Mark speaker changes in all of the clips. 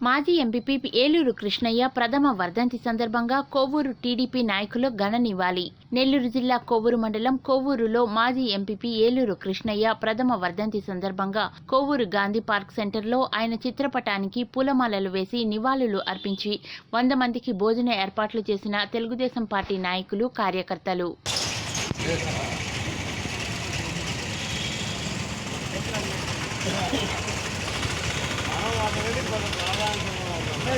Speaker 1: మాజీ ఎంపీపీ ఏలూరు కృష్ణయ్య ప్రథమ వర్ధంతి సందర్భంగా కొవ్వూరు టీడీపీ నాయకులు ఘన నివాళి నెల్లూరు జిల్లా కొవ్వూరు మండలం కొవ్వూరులో మాజీ ఎంపీపీ ఏలూరు కృష్ణయ్య ప్రథమ వర్ధంతి సందర్భంగా కొవ్వూరు గాంధీ పార్క్ సెంటర్లో ఆయన చిత్రపటానికి పూలమాలలు వేసి నివాళులు అర్పించి వంద మందికి భోజన ఏర్పాట్లు చేసిన తెలుగుదేశం పార్టీ నాయకులు కార్యకర్తలు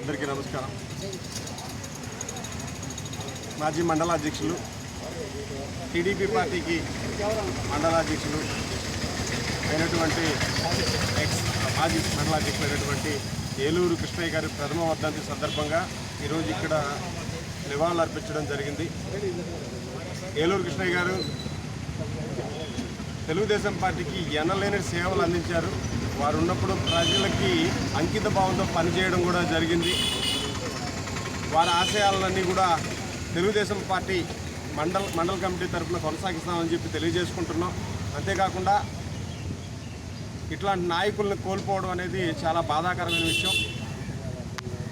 Speaker 2: అందరికీ నమస్కారం. మాజీ మండల అధ్యక్షులు టీడీపీ పార్టీకి మండల అధ్యక్షులు అయినటువంటి ఎక్స్ మాజీ మండల అధ్యక్షులు అయినటువంటి ఏలూరు కృష్ణయ్య గారి ప్రథమ వర్ధంతి సందర్భంగా ఈరోజు ఇక్కడ నివాళులు అర్పించడం జరిగింది. ఏలూరు కృష్ణయ్య గారు తెలుగుదేశం పార్టీకి ఎనలేని సేవలు అందించారు. వారు ఉన్నప్పుడు ప్రజలకి అంకిత భావంతో పనిచేయడం కూడా జరిగింది. వారి ఆశయాలన్నీ కూడా తెలుగుదేశం పార్టీ మండల్ మండల కమిటీ తరఫున కొనసాగిస్తామని చెప్పి తెలియజేసుకుంటున్నాం. అంతేకాకుండా ఇట్లాంటి నాయకులను కోల్పోవడం అనేది చాలా బాధాకరమైన విషయం.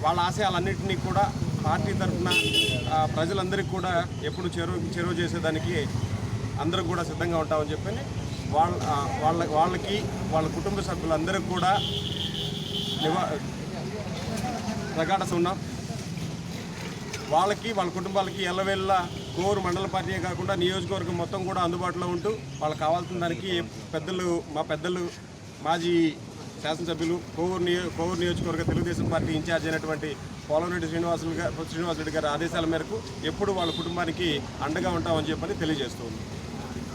Speaker 2: వాళ్ళ ఆశయాలన్నింటినీ కూడా పార్టీ తరఫున ప్రజలందరికీ కూడా ఎప్పుడు చెరువు చెరువు చేసేదానికి అందరూ కూడా సిద్ధంగా ఉంటామని చెప్పి వాళ్ళ వాళ్ళ వాళ్ళకి వాళ్ళ కుటుంబ సభ్యులందరికీ కూడా నివా ప్రగాఢ ఉన్నాం వాళ్ళకి వాళ్ళ కుటుంబాలకి ఎల్లవెల్ల కోరు మండల పార్టీయే కాకుండా నియోజకవర్గం మొత్తం కూడా అందుబాటులో ఉంటూ వాళ్ళకి కావాల్సిన దానికి పెద్దలు మా పెద్దలు మాజీ శాసనసభ్యులు కోవూరు నియో కోవూరు నియోజకవర్గ తెలుగుదేశం పార్టీ ఇన్ఛార్జ్ అయినటువంటి పోలంరెడ్డి శ్రీనివాసులు గారు శ్రీనివాసరెడ్డి గారి ఆదేశాల మేరకు ఎప్పుడు వాళ్ళ కుటుంబానికి అండగా ఉంటామని చెప్పని తెలియజేస్తుంది